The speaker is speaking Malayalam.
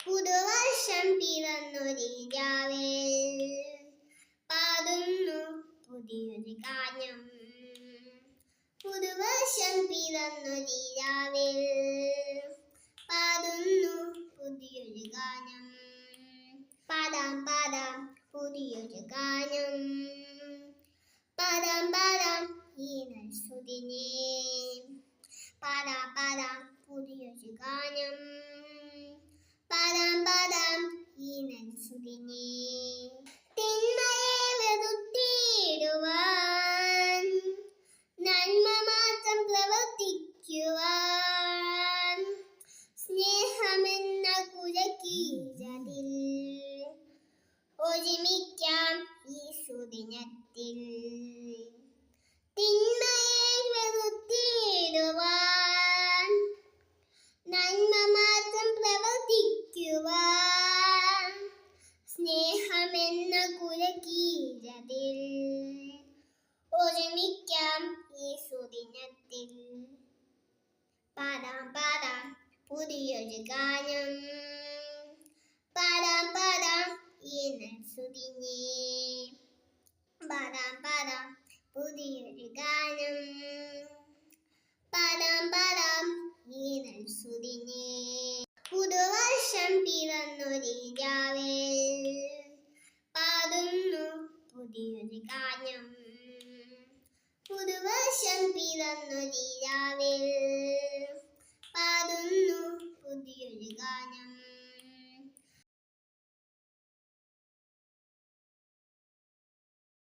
പുതുവർഷം പിറന്നൊരിരാവിൽ പാടുന്നു പുതിയൊരു ഗാനം പുതുവർഷം പിറന്നൊരിരാവിൽ പാടുന്നു പുതിയൊരു ഗാനം പാടാം പാടാം പുതിയൊരു ഗാനം പാടാം പാടാം ഈനൽ സുദിനേ പാടാം പാടാം പുതിയൊരു ഗാനം സുദിനേ. തിന്മയെ വെറുത്തിടുവാൻ നന്മ മാത്രം പ്രവർത്തിക്കുവാൻ. സ്നേഹമെന്ന കുലക്കീഴതിൽ ഒരുമിക്കാം ഈ സുദിനത്തിൽ. തിന്മയെ കുലകീഴതിൽ ഒരുമിക്കാം ഈ സുദിനത്തിൽ. പാടാം പാടാം പുതിയൊരു ഗാനം. പാടാം പാടാം ഈ സുദിനേ പാടാം പാടാം പുതിയൊരു ഗാനം. പാടാം പാടാം ഈ സുദിനേ പുതിയൊരു ഗാനം പുതുവർഷം പിറന്നൊരിരാവിൽ പാടുന്നു പുതിയൊരു ഗാനം.